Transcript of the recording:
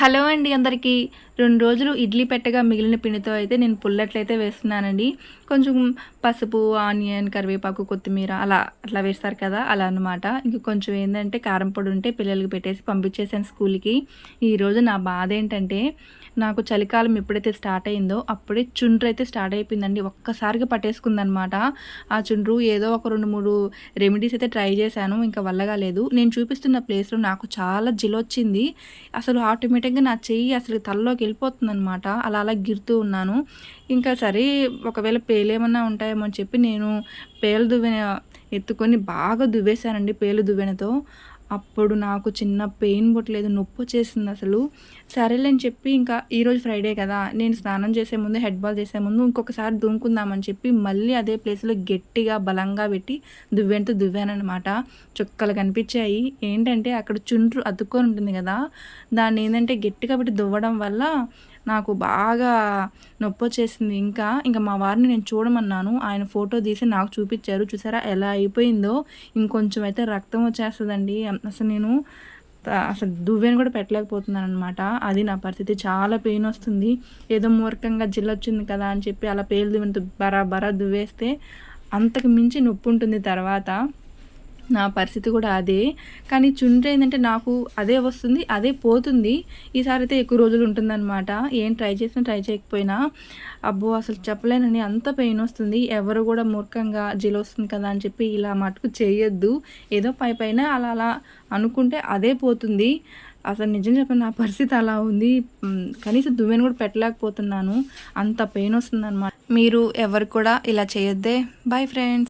Hello అండి అందరికీ. రెండు రోజులు ఇడ్లీ పెట్టగా మిగిలిన పిండితో అయితే నేను పుల్లట్లయితే వేస్తున్నానండి. కొంచెం పసుపు ఆనియన్ కరివేపాకు కొత్తిమీర అలా అట్లా వేస్తారు కదా అలా అనమాట ఇంక కొంచెం ఏంటంటే కారం పొడి ఉంటే పిల్లలకి పెట్టేసి పంపించేసాను స్కూల్కి. ఈరోజు నా బాధ ఏంటంటే నాకు చలికాలం ఎప్పుడైతే స్టార్ట్ అయిందో అప్పుడే చుండ్రు అయితే స్టార్ట్ అయిపోయిందండి. ఒక్కసారిగా పట్టేసుకుందనమాట ఆ చుండ్రు ఏదో ఒక రెండు మూడు రెమెడీస్ అయితే ట్రై చేశాను ఇంకా వల్లగా లేదు. నేను చూపిస్తున్న ప్లేస్లో నాకు చాలా జిలొచ్చింది అసలు ఆటోమేటిక్గా నా చెయ్యి అసలు తలలోకి వెళ్ళిపోతుంది అనమాట అలా అలా గిరుతూ ఉన్నాను. ఇంకా సరే ఒకవేళ పేలేమన్నా ఉంటాయేమో అని చెప్పి నేను పేలు దువ్వెన ఎత్తుకొని బాగా దువ్వేశానండి పేలు దువ్వెనతో. అప్పుడు నాకు చిన్న పెయిన్ పుట్టలేదు నొప్పి వచ్చేసింది అసలు. సరేలేని చెప్పి ఇంకా ఈరోజు ఫ్రైడే కదా నేను స్నానం చేసే ముందు హెడ్ బాల్ చేసే ముందు ఇంకొకసారి దుంకుందామని చెప్పి మళ్ళీ అదే ప్లేస్లో గట్టిగా బలంగా పెట్టి దువ్వెంతో దువ్వానమాట చుక్కలు కనిపించాయి. ఏంటంటే అక్కడ చుండ్రు అతుక్కొని ఉంటుంది కదా దాన్ని ఏంటంటే గట్టిగా పెట్టి దువ్వడం వల్ల నాకు బాగా నొప్పి వచ్చేసింది. ఇంకా ఇంకా మా వారిని నేను చూడమన్నాను. ఆయన ఫోటో తీసి నాకు చూపించారు. చూసారా? ఎలా అయిపోయిందో. ఇంకొంచెం అయితే రక్తం వచ్చేస్తుందండి. అసలు నేను అసలు దువ్వెని కూడా పెట్టలేకపోతున్నాను అనమాట అది నా పరిస్థితి. చాలా పెయిన్ వస్తుంది. ఏదో మూర్ఖంగా జిల్లొచ్చింది కదా అని చెప్పి అలా పేలు దువ్వెనతో బరా బరా దువ్వేస్తే అంతకు మించి నొప్పి ఉంటుంది తర్వాత. నా పరిస్థితి కూడా అదే. కానీ చుండ్ర ఏంటంటే నాకు అదే వస్తుంది అదే పోతుంది. ఈసారి అయితే ఎక్కువ రోజులు ఉంటుందన్నమాట. ఏం ట్రై చేసినా ట్రై చేయకపోయినా. అబ్బో అసలు చెప్పలేనని అంత పెయిన్ వస్తుంది. ఎవరు కూడా మూర్ఖంగా జిల్ వస్తుంది కదా అని చెప్పి ఇలా మటుకు చేయొద్దు. ఏదో పై పైన అలా అలా అనుకుంటే అదే పోతుంది. అసలు నిజం చెప్పండి నా పరిస్థితి అలా ఉంది. కనీసం దువ్వెను కూడా పెట్టలేకపోతున్నాను. అంత పెయిన్ వస్తుందన్నమాట. మీరు ఎవరు కూడా ఇలా చేయొద్దే. Bye friends